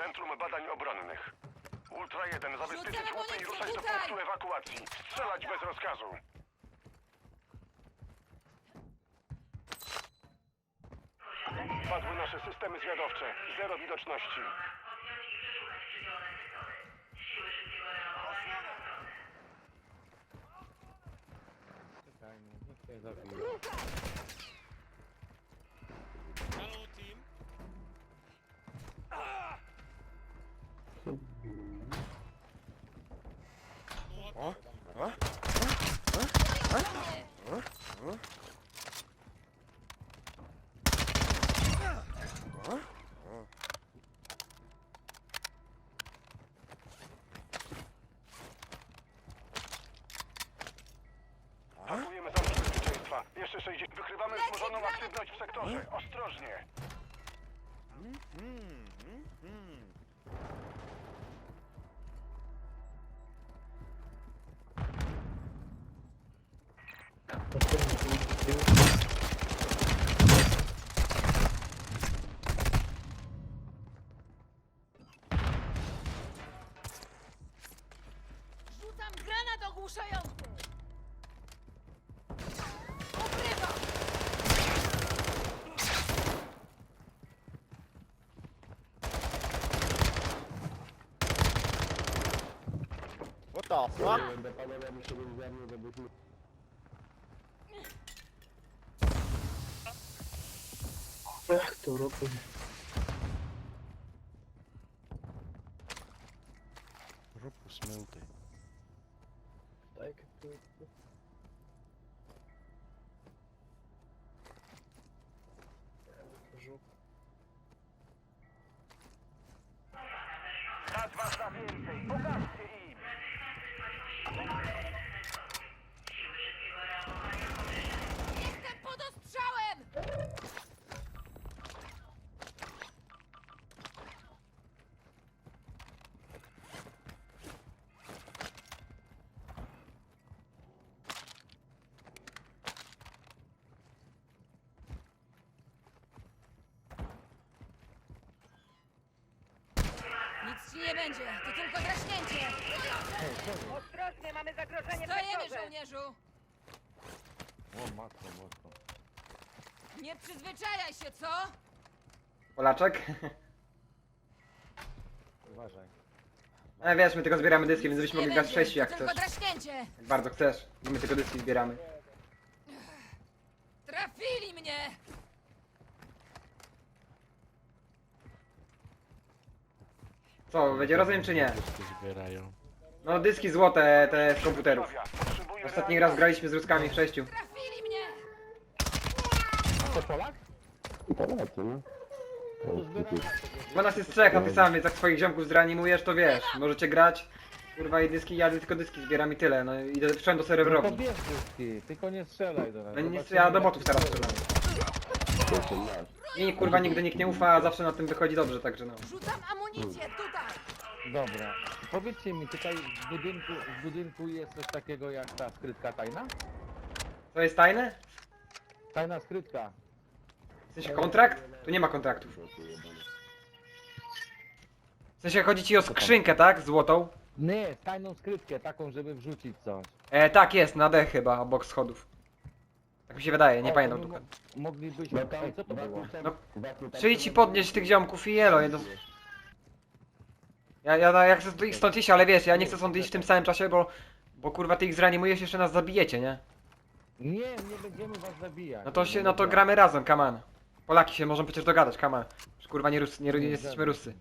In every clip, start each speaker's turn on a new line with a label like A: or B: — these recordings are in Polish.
A: Centrum Badań Obronnych. Ultra 1, zabezpieczyć łupy i ruszać do punktu ewakuacji. Strzelać bez rozkazu. Padły nasze systemy zwiadowcze. Zero widoczności.
B: Czekaj, no, niech się zabije.
C: Hmm. Ogłuszający! Ukrywam!
D: What the fuck?
E: Jak to robię?
D: Rupu smyłty.
E: Tak, to... Żółt.
A: Stać was na więcej. Pokażcie im.
C: Jestem pod ostrzałem! Nic ci nie będzie, to tylko draśnięcie!
F: Ostrożnie, mamy zagrożenie
C: Stajemy,
F: sektorze.
C: żołnierzu!
B: O matko, matko.
C: Nie przyzwyczajaj się, co?
G: Polaczek?
B: Uważaj.
G: E, wiesz, my tylko zbieramy dyski, więc byśmy mogli grać w sześciu jak
C: to
G: chcesz.
C: tylko draśnięcie!
G: Jak bardzo chcesz. My tylko dyski zbieramy.
C: Trafili mnie!
G: Co, będzie rozumiem czy nie?
D: Dyski zbierają.
G: No dyski złote, te z komputerów.
A: Potrzebuję
G: Ostatni raz graliśmy z Ruskami w sześciu.
C: Trafili mnie!
B: A to Polak?
E: Polacy, no.
B: Zbieramy.
G: Bo nas jest trzech, a ty sam, więc jak swoich ziomków zreanimujesz, to wiesz, możecie grać. Kurwa i dyski, ja tylko dyski zbieram i tyle, no i idę wszedłem do
B: No to
G: serwerowni.
B: bierz dyski, tylko nie strzelaj do nas.
G: No nic, ja do botów teraz strzelam. Mi kurwa nigdy nikt nie ufa, a zawsze na tym wychodzi dobrze, także no.
C: Rzucam amunicję tutaj!
B: Dobra. Powiedzcie mi, tutaj w budynku, w budynku jest coś takiego jak ta skrytka tajna?
G: To jest tajne?
B: Tajna skrytka.
G: W sensie kontrakt? Tu nie ma kontraktów. W sensie chodzi ci o skrzynkę, tak? Złotą?
B: Nie, tajną skrytkę, taką, żeby wrzucić coś.
G: E, tak jest, na D chyba, obok schodów. Tak mi się wydaje, nie
B: O,
G: pamiętam dokładnie.
B: mo- Moglibyśmy... Ej, co to było?
G: No, Przyjdź ci podnieść tych ziomków i jelo, jedno... Ja, ja, ja chcę ich stąd iść, ale wiesz, ja nie chcę stąd iść w tym samym czasie, bo... Bo kurwa ty ich zreanimujesz, jeszcze nas zabijecie, nie?
B: Nie, nie będziemy was zabijać.
G: No to się, no to gramy razem, come on. Polaki się możemy przecież dogadać, come on. Już, Kurwa nie, Rus, nie, nie jesteśmy Rusy.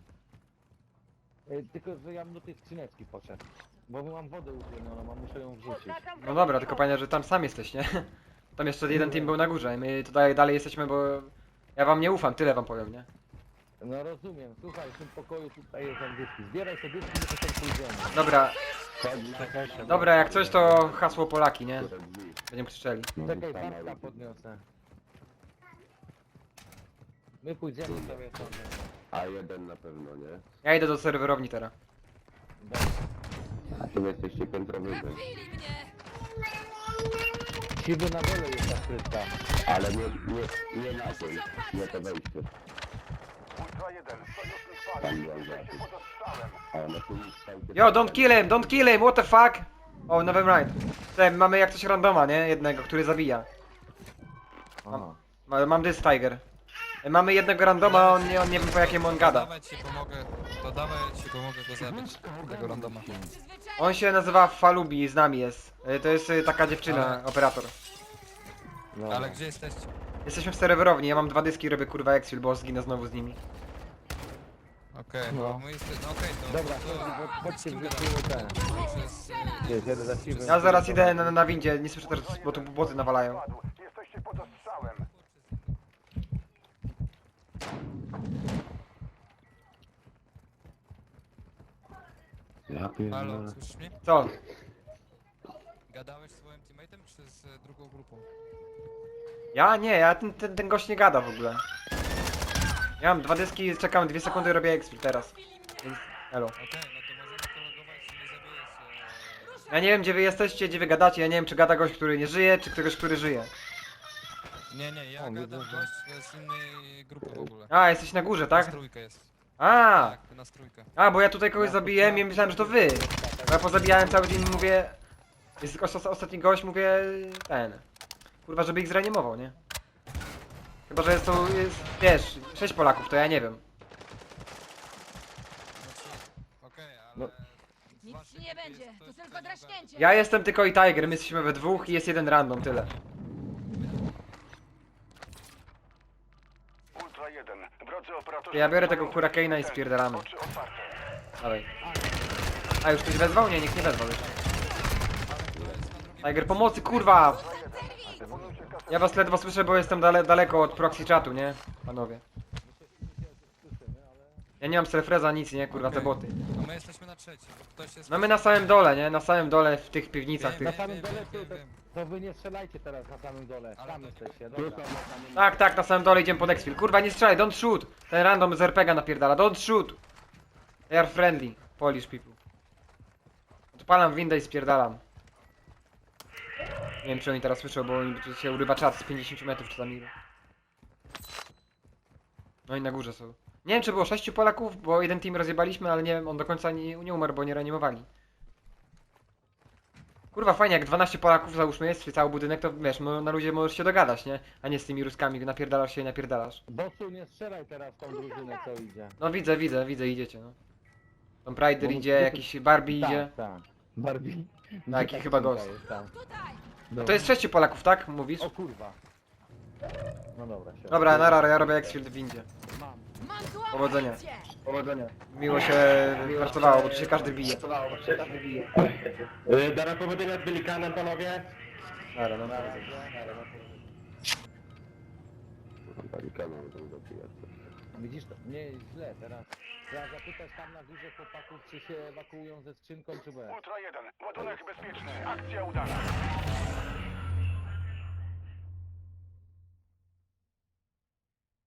B: Ej, Tylko, że ja bym do tej skrzyneczki poszedł. Bo mam wodę upienioną, a muszę ją wrzucić.
G: No dobra, tylko panie, że tam sam jesteś, nie? Tam jeszcze jeden team był na górze i my tutaj dalej jesteśmy, bo... Ja wam nie ufam, tyle wam powiem, nie?
B: No rozumiem, słuchaj, w tym pokoju tutaj jest dyski. Zbieraj sobie dyski, my to tam pójdziemy.
G: Dobra,
D: Czekajcie.
G: dobra, jak coś to hasło Polaki, nie? Będziemy krzyczeli.
B: Czekaj, paska podniosę. My pójdziemy sobie tam.
E: A jeden na pewno, nie?
G: Ja idę do serwerowni teraz.
E: Czy wy jesteście kontrowersyjni?
C: Trafili mnie!
B: Siwy na dole jest ta skrytka.
E: Ale nie, nie, nie na tym, nie to wejście.
A: Ultra 1, sojusznik
E: byłem
A: Jesteście
E: za
A: pod ostrzałem.
E: A tu już stał
G: Yo, don't kill him, don't kill him, what the fuck? O, never mind. Tutaj mamy jak coś randoma, nie? Jednego, który zabija.
B: Aha.
G: Ma- Mam dys Tiger. Mamy jednego randoma, on nie, on nie wiem po jakim on gada.
H: Dawaj ci pomogę, to dawaj ci pomogę go zabić, tego randoma.
G: On się nazywa Falubi, z nami jest. E, To jest e, taka dziewczyna,
H: Ale-
G: operator.
B: Dobra.
H: Ale gdzie jesteście?
G: Jesteśmy w serwerowni, ja mam dwa dyski, robię kurwa exfil, bo zginę znowu z nimi.
H: Okej,
B: No.
H: bo my jesteśmy, no okej, to...
B: Dobra,
H: to,
B: chodź- chodźcie
H: z kim
B: w
H: gadamy?
B: życiu ten.
H: Przez... y,
B: Jest, jeden za siwym.
G: Ja zaraz idę na, na windzie, nie słyszę też, bo tu boty nawalają.
A: Padł. Jesteście pod ostrzałem.
E: Ja
H: Halo,
E: pierdolę.
H: słyszysz mnie?
G: Co?
H: Gadałeś z swoim teammateem czy z e, drugą grupą?
G: Ja? Nie, ja ten, ten, ten gość nie gada w ogóle. Ja mam dwa dyski, czekam dwie sekundy, robię exfil teraz. Więc, elo.
H: Okej, no to możemy kolegować, nie zabijesz...
G: Ja nie wiem gdzie wy jesteście, gdzie wy gadacie, ja nie wiem czy gada gość, który nie żyje, czy ktoś, który żyje.
H: E... Nie, nie, ja
B: O,
H: gadam gość z innej grupy w ogóle.
G: A, jesteś na górze, tak?
H: trójkę jest.
G: A,
H: Tak, na
G: a, bo ja tutaj kogoś zabiłem i myślałem, że to wy. Bo ja pozabijałem cały dzień i mówię... Jest os- ostatni gość, mówię... ten... Kurwa, żeby ich zreanimował, nie? Chyba, że jest to, jest, wiesz, sześć Polaków, to ja nie wiem.
H: Znaczy, okej, ale...
B: No.
C: Nic ci nie będzie, to tylko draśnięcie.
G: Ja jestem tylko i Tiger, my jesteśmy we dwóch i jest jeden random, tyle.
A: Ultra 1, drodzy operatorzy...
G: Ja biorę tego Hurricane'a i spierdalamy.
A: Oczy otwarte.
G: Dawaj. A, już ktoś wezwał? Nie, nikt nie wezwał jeszcze. Tiger, pomocy, kurwa! Ja was ledwo słyszę, bo jestem dale, daleko od proxy chatu, nie? Panowie. Ja nie mam selfreza, nic, nie? Kurwa, te boty.
H: No my jesteśmy na trzecim, bo ktoś jest...
G: No my na samym dole, nie? Na samym dole w tych piwnicach
H: Wiem,
G: tych.
B: Na
H: wiem,
B: samym
H: wiem,
B: dole
H: wiem,
B: to,
H: wiem,
B: to,
H: wiem.
B: to wy nie strzelajcie teraz na samym dole.
H: Ale
B: Tam
H: to-
B: jesteście, dobra.
E: są na samym
G: Tak, tak, na samym dole idziemy pod exfil. Kurwa, nie strzelaj, don't shoot! Ten random z RPGa napierdala, don't shoot! They are friendly, Polish people. Odpalam windę i spierdalam. Nie wiem, czy oni teraz słyszą, bo oni tu się urywa czat z 50 metrów czasami. No i na górze są. Nie wiem, czy było 6 Polaków, bo jeden team rozjebaliśmy, ale nie wiem, on do końca nie, nie umarł, bo nie reanimowali. Kurwa, fajnie, jak 12 Polaków załóżmy jest, cały budynek, to wiesz, na ludzie możesz się dogadać, nie? A nie z tymi Ruskami, napierdalasz się i napierdalasz.
B: Bosu, nie strzelaj teraz tą drużynę, co idzie.
G: No widzę, widzę, widzę, idziecie, no. Tom Prider idzie, jakiś Barbie idzie.
B: Tak, tak. Barbie.
G: Taki
B: Tak,
G: chyba
B: tak,
G: gość.
B: jest, tak.
C: Tutaj.
G: To jest sześciu Polaków, tak? Mówisz?
B: O kurwa. No dobra, się.
G: Dobra, nara, ja robię Exfield w windzie. Powodzenia. Powodzenia. Miło się pracowało, bo tu się każdy bije.
D: Dara powodzenia z panowie.
G: Nara, no.
E: Barykana będą dobijać.
B: Widzisz, to nie jest źle teraz. Trzeba zapytać tam na górze chłopaków, czy się ewakuują ze skrzynką, czy bez.
A: Ultra 1, ładunek bezpieczny, akcja udana.